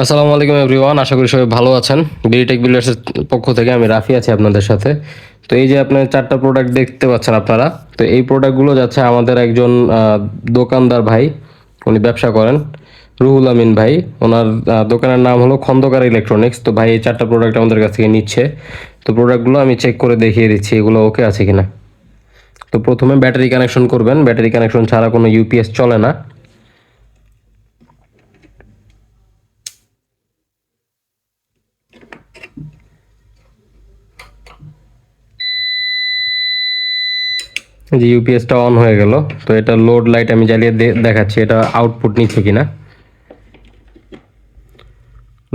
আসসালামু আলাইকুম এভরিওয়ান, আশা করি সবাই ভালো আছেন। বিডিটেক বিল্ডার্সের পক্ষ থেকে আমি রাফি আছি আপনাদের সাথে। তো এই যে আপনার চারটা প্রোডাক্ট দেখতে পাচ্ছেন আপনারা, তো এই প্রোডাক্টগুলো যাচ্ছে আমাদের একজন দোকানদার ভাই, উনি ব্যবসা করেন, রুহুল আমিন ভাই। ওনার দোকানের নাম হলো খন্দকার ইলেকট্রনিক্স তো ভাই এই চারটা প্রোডাক্ট আমাদের কাছ থেকে নিচ্ছে। তো প্রোডাক্টগুলো আমি চেক করে দেখিয়ে দিচ্ছি, এগুলো ওকে আছে কিনা। তো প্রথমে ব্যাটারি কানেকশন করবেন। ব্যাটারি কানেকশন ছাড়া কোনো ইউপিএস চলে না। যে ইউপিএসটা অন হয়ে গেল, তো এটা লোড লাইট আমি জ্বালিয়ে দেখাচ্ছি এটা আউটপুট নিচ্ছে কিনা।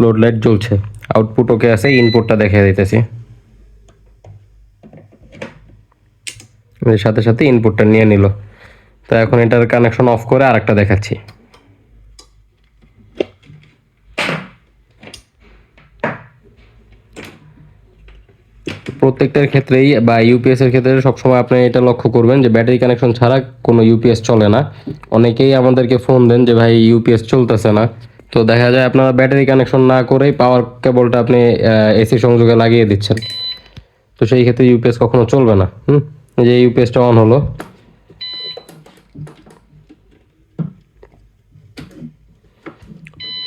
লোড লাইট জ্বলছে আউটপুট ওকে আছে ইনপুটটা দেখে দিতেছি। সাথে সাথে ইনপুটটা নিয়ে নিল। তো এখন এটার কানেকশন অফ করে আরেকটা দেখাচ্ছি। প্রত্যেকটার ক্ষেত্রেই বা ইউপিএস এর ক্ষেত্রে সবসময় আপনি এটা লক্ষ্য করবেন যে ব্যাটারি কানেকশন ছাড়া কোনো ইউপিএস চলে না। অনেকেই আমাদেরকে ফোন দেন যে, ভাই ইউপিএস চলতেছে না। তো দেখা যায় আপনারা ব্যাটারি কানেকশন না করেই পাওয়ার কেবলটা আপনি এসি সংযোগে লাগিয়ে দিচ্ছেন। তো সেই ক্ষেত্রে ইউপিএস কখনো চলবে না। হুম? যে ইউপিএসটা অন হলো।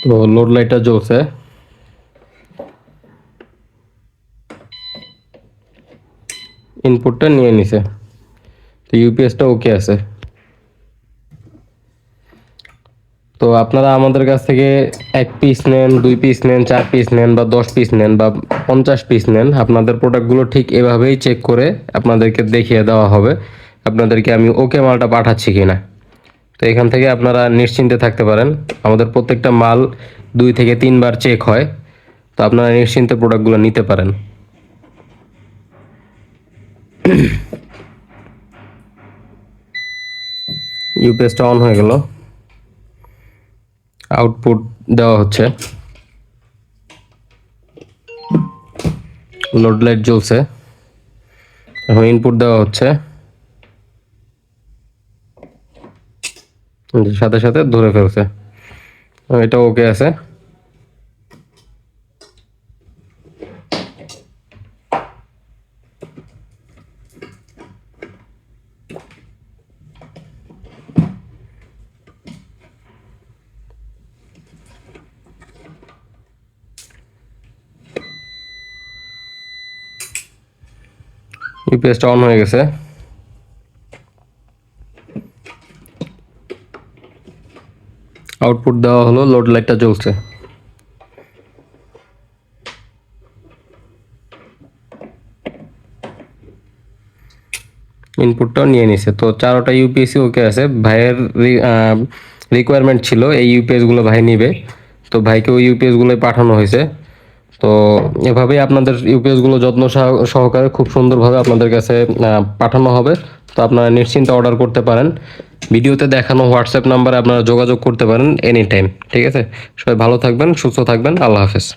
তো লোড লাইটটা জ্বলছে। ইনপুটটা নিয়ে নিছে। তো ইউপিএসটা ওকে আছে। তো আপনারা আমাদের কাছ থেকে এক পিস নেন, দুই পিস নেন, চার পিস নেন বা দশ পিস নেন বা পঞ্চাশ পিস নেন, আপনাদের প্রোডাক্টগুলো ঠিক এভাবেই চেক করে আপনাদেরকে দেখিয়ে দেওয়া হবে, আপনাদেরকে আমি ওকে মালটা পাঠাচ্ছি কিনা। তো এখান থেকে আপনারা নিশ্চিন্তে থাকতে পারেন। আমাদের প্রত্যেকটা মাল দুই থেকে তিনবার চেক হয়, তো আপনারা নিশ্চিন্তে প্রোডাক্টগুলো নিতে পারেন। ইউপিএসটা অন হয়ে গেল। আউটপুট দেওয়া হচ্ছে। লোড লাইট জ্বলছে। এখন ইনপুট দেওয়া হচ্ছে। সাথে সাথে ধরে ফেলছে। এটা ওকে আছে। ইউপিএসটা অন হয়ে গেছে। আউটপুট দেওয়া হলো লোড লাইটটা জ্বলছে। ইনপুটটাও নিয়ে নিছে। তো চারোটা ইউপিএসি ওকে আছে। ভাইয়ের রিকোয়ারমেন্ট ছিল, এই ইউপিএসগুলো ভাই নিবে। তো ভাইকে ওই ইউপিএসগুলোই পাঠানো হয়েছে। তো এভাবেই আপনাদের ইউপিএসগুলো যত্ন সহ- সহকারে খুব সুন্দরভাবে আপনাদের কাছে পাঠানো হবে। তো আপনারা নিশ্চিন্তে অর্ডার করতে পারেন। ভিডিওতে দেখানো হোয়াটসঅ্যাপ নাম্বারে আপনারা যোগাযোগ করতে পারেন এনি টাইম ঠিক আছে? সবাই ভালো থাকবেন, সুস্থ থাকবেন, আল্লাহ হাফেজ।